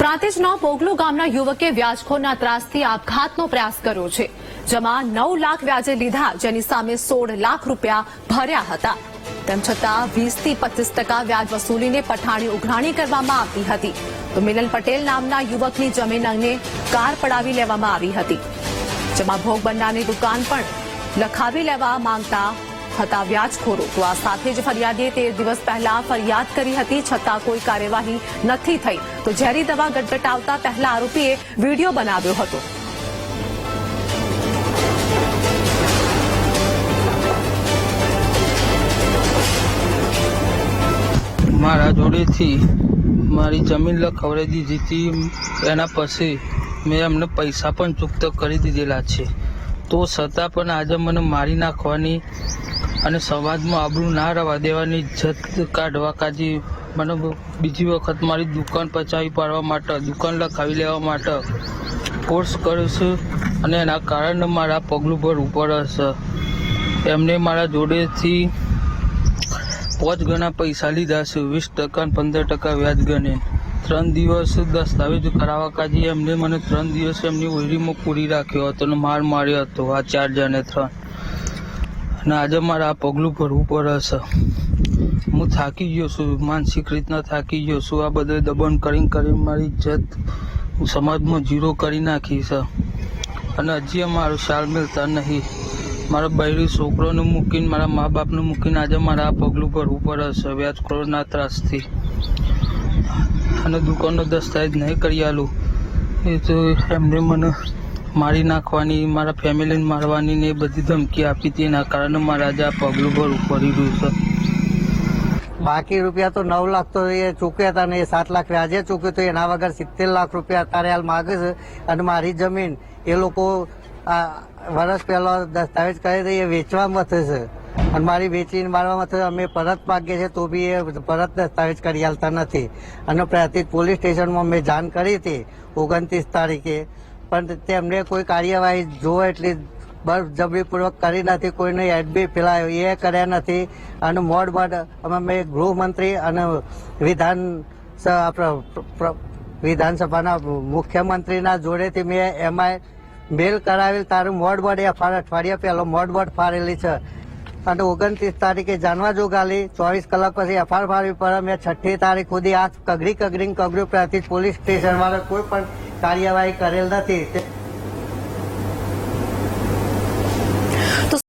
પ્રાંતિજના પોગલુ ગામના યુવકે વ્યાજખોરના ત્રાસથી આપઘાતનો પ્રયાસ કર્યો છે, જેમાં નવ લાખ વ્યાજે લીધા, જેની સામે સોળ લાખ રૂપિયા ભર્યા હતા. તેમ છતાં વીસથી પચીસ ટકા વ્યાજ વસૂલીને પઠાણી ઉઘરાણી કરવામાં આવતી હતી. તો મિલન પટેલ નામના યુવકની જમીન અંગે કાર પડાવી લેવામાં આવી હતી. જેમાં ભોગ બનનારની દુકાન પણ લખાવી લેવા માંગતા હતા વ્યાજખોરો. તો આ સાથે જ ફરિયાદીએ તેર દિવસ પહેલા ફરિયાદ કરી હતી, છતાં કોઈ કાર્યવાહી નથી થઈ. તો ઝેરી દવા ગટગટાવતા પહેલા આરોપીએ વીડિયો બનાવ્યો હતો. મારા જોડેથી મારી જમીન લખવડાવી દીધી એના પછી મેં એમને પૈસા પણ ચૂકતા કરી દીધેલા છે. તો છતાં પણ આજે મને મારી નાખવાની અને સમાજમાં આબરૂ ના રહેવા દેવાની જત કાઢવા કાજી મને બીજી વખત મારી દુકાન પચાવી પાડવા માટે, દુકાન લખાવી લેવા માટે ફોર્સ કર્યો છે અને એના કારણે મારા પગલું પર ઉપર હશે. એમને મારા જોડેથી પાંચ ગણા પૈસા લીધા છે, વીસ ટકા પંદર ટકા વ્યાજ ગણે. ત્રણ દિવસ દસ્તાવેજ કરાવવા કાજી એમને મને ત્રણ દિવસ એમની ઓયરીમાં પૂરી રાખ્યો હતો અને માર માર્યો હતો. આ ચાર જણે ત્રણ. અને આજે મારે આ પગલું ભરવું પડે છે. હું થાકી ગયો છું, માનસિક રીતના થાકી ગયો છું. આ બધે દબણ કરીને કરીને મારી ઇજ્જત હું સમાજમાં જીરો કરી નાખી છે. અને હજી મારું શાલ મિલતા નહીં. મારા બૈરી છોકરોને મૂકીને, મારા મા બાપને મૂકીને આજે મારે આ પગલું ભરવું પડે છે. કરોડના ત્રાસથી. અને દુકાનનો દસ્તાવેજ નહીં કરી આલું. એ તો એમને મને મારી નાખવાની, મારા ફેમિલીને મારવાની ને એ બધી ધમકી આપી હતી. એના કારણે મારે આજે આ પગલું ભરવું પડી રહ્યું છે. બાકી રૂપિયા તો નવ લાખ તો એ ચૂક્યા હતા ને એ સાત લાખ આજે ચૂક્યું તો એના વગર સિત્તેર લાખ રૂપિયા અત્યારે હાલ માગે છે. અને મારી જમીન એ લોકો આ વર્ષ પહેલા દસ્તાવેજ કરી વેચવા મથે છે અને મારી વેચીને મારવામાં થશે. અમે પરત માગીએ છીએ તો બી એ પરત દસ્તાવેજ કરી આલતા નથી. અને પ્રાંતિજ પોલીસ સ્ટેશનમાં મેં જાણ કરી હતી ઓગણત્રીસ તારીખે. પણ તેમને કોઈ કાર્યવાહી જો એટલી બળજબરીપૂર્વક કરી નથી, કોઈને એડબી ફેલાયો એ કર્યા નથી. અને મોડ મોડ અમે ગૃહમંત્રી અને વિધાન પ્ર- પ્ર- વિધાનસભાના મુખ્યમંત્રીના જોડેથી મેં એમાં મેલ કરાવેલ, તારું મોડ બોર્ડ એફઆર અઠવાડિયા પહેલો મોડ બોર્ડ ફાળેલી છે. અને ઓગણત્રીસ તારીખે જાણવા જોગાલી, ચોવીસ કલાક પછી એફઆર ફાળવી પડે, મેં છઠ્ઠી તારીખ સુધી આ કગરી કગરી કગરી પ્રાંતિજ પોલીસ સ્ટેશન વાળા કોઈ પણ કાર્યવાહી કરેલ નથી.